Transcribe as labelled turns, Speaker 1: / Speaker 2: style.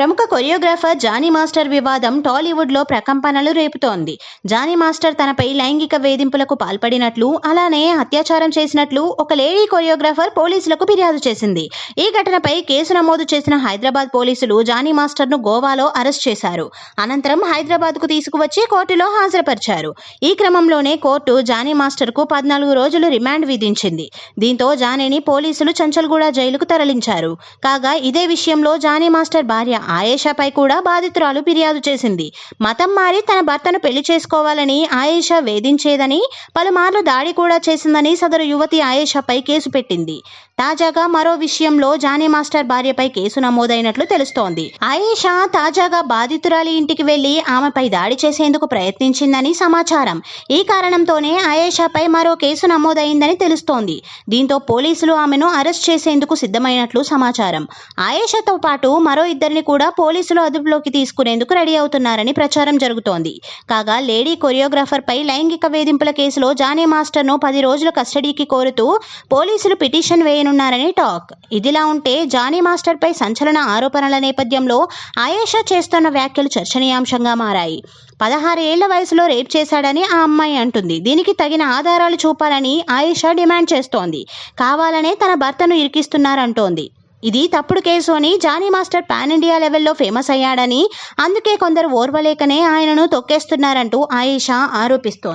Speaker 1: ప్రముఖ choreographer Johnny master వివాదం టాలీవుడ్లో ప్రకంపనలు రేపుతోంది. జానీ మాస్టర్ తనపై లైంగిక వేధింపులకు పాల్పడినట్లు అలానే అత్యాచారం చేసినట్లు ఒక లేడీ కొరియోగ్రాఫర్ పోలీసులకు ఫిర్యాదు చేసింది. ఈ ఘటనపై కేసు నమోదు చేసిన హైదరాబాద్ పోలీసులు జానీ మాస్టర్ను గోవాలో అరెస్ట్ చేశారు. అనంతరం హైదరాబాద్కు తీసుకువచ్చి కోర్టులో హాజరుపరిచారు. ఈ క్రమంలోనే కోర్టు జానీ మాస్టర్కు పద్నాలుగు రోజులు రిమాండ్ విధించింది. దీంతో జానీని పోలీసులు చంచల్గూడ జైలుకు తరలించారు. కాగా ఇదే విషయంలో జానీ మాస్టర్ భార్య ఆయేషాపై కూడా బాధితురాలు ఫిర్యాదు చేసింది. మతం మారి తన భర్తను పెళ్ళి చేసుకోవాలని ఆయేషా వేధించేదని పలుమార్లు దాడి కూడా చేసిందని సదరు యువతి ఆయేషాపై కేసు పెట్టింది. తాజాగా మరో విషయంలో జానీ మాస్టర్ భార్యపై కేసు నమోదైనట్లు తెలుస్తోంది. ఆయేషా తాజాగా బాధితురాలి ఇంటికి వెళ్ళి ఆమెపై దాడి చేసేందుకు ప్రయత్నించిందని సమాచారం. ఈ కారణంతోనే ఆయేషాపై మరో కేసు నమోదైందని తెలుస్తోంది. దీంతో పోలీసులు ఆమెను అరెస్ట్ చేసేందుకు సిద్ధమైనట్లు సమాచారం. ఆయేషాతో పాటు మరో ఇద్దరిని కూడా పోలీసులు అదుపులోకి తీసుకునేందుకు రెడీ అవుతున్నారని ప్రచారం జరుగుతోంది. కాగా లేడీ కొరియోగ్రాఫర్ పై లైంగిక వేధింపుల కేసులో జానీ మాస్టర్ను పది రోజుల కస్టడీకి కోరుతూ పోలీసులు పిటిషన్ చేయనున్నారని టాక్. ఇదిలా ఉంటే జానీ మాస్టర్ పై సంచలన ఆరోపణల నేపథ్యంలో ఆయేషా చేస్తున్న వ్యాఖ్యలు చర్చనీయాంశంగా మారాయి. పదహారు ఏళ్ళ వయసులో రేప్ చేశాడని ఆ అమ్మాయి అంటుంది. దీనికి తగిన ఆధారాలు చూపాలని ఆయేషా డిమాండ్ చేస్తోంది. కావాలనే తన భర్తను ఇరికిస్తున్నారంటోంది. ఇది తప్పుడు కేసు అని జానీ మాస్టర్ పాన్ ఇండియా లెవెల్లో ఫేమస్ అయ్యాడని అందుకే కొందరు ఓర్వలేకనే ఆయనను తొక్కేస్తున్నారంటూ ఆయేషా ఆరోపిస్తోంది.